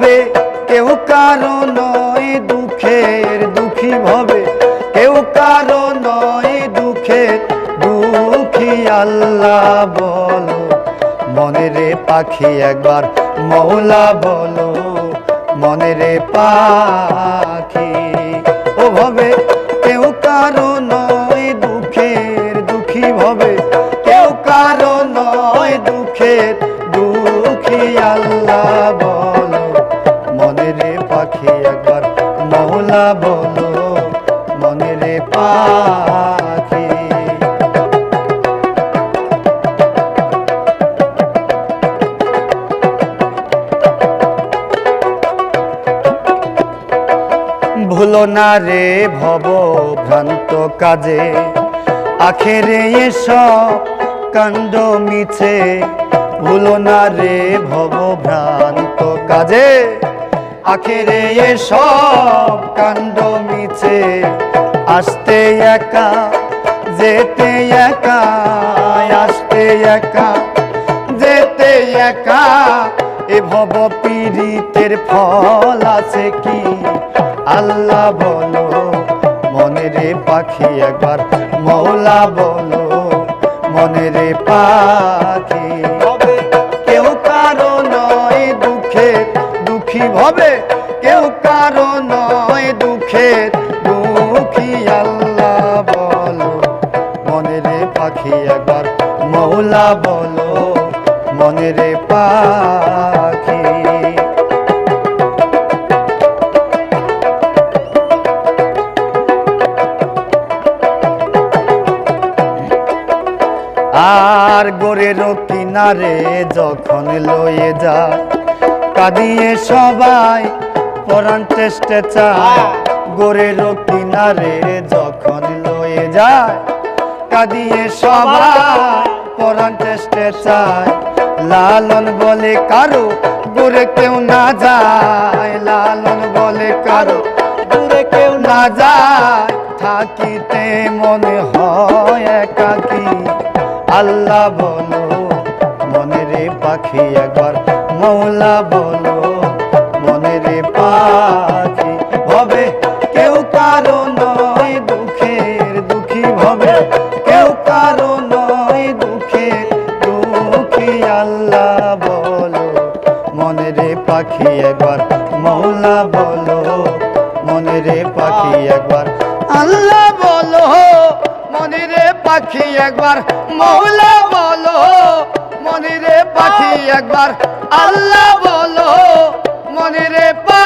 ভবে, কেউ কারও নয় দুঃখের দুঃখী ভবে, কেউ কারও নয় দুঃখের দুঃখী আল্লাহ বলো। মনে রে পাখি একবার মৌলা বলো মনে রে পাখি। ও ভবে, কেউ কারও নয় দুঃখের দুঃখী ভবে, কেউ কারও নয় দুঃখের বলো মনে রে পাখি। ভুলো না রে ভব ভ্রান্ত কাজে, আখেরে এসব কাণ্ড মিছে। ভুলো না রে ভব ভ্রান্ত কাজে। আখেরে এসব কাণ্ড মিছে। আসতে একা, যেতে একা, আসতে একা, যেতে একা। এ ভব পীড়িতের ফল আছে কি? আল্লাহ বলো মনে রে পাখি একবার, মৌলা বলো মনে রে পাখি। দুঃখী ভবে কেউ কারও নয় দুঃখের দুঃখী, আল্লাহ বলো। মনে রে পাখি একবার মৌলা বলো মনে রে পাখি। আর গোরের কিনারে যখন লয়ে যায় কাঁদিয়ে সবাই পরাণ টেস্টে চায়। গোরের কিনারে যখন লয়ে যায়, কাঁদিয়ে সবাই পরাণ টেস্টে চায়। লালন বলে কারও গোরে কেউ না যায়। লালন বলে কারও দূরে কেউ না যায়। থাকিতে মনে হয় একাকী। আল্লাহ বলো, মনে রে পাখি একবার মৌলা বলো মনে পাখি ভবে। কেউ কারও নয় দুঃখের দুঃখী ভবে। কেউ কারও নয় দুঃখের দুঃখী আল্লাহ বলো। মনে রে পাখি একবার মৌলা বলো মনে রে পাখি একবার আল্লাহ বলো। মনে রে পাখি একবার মৌলা বলো মনে রে পাখি একবার আল্লাহ বলো মনে রে পা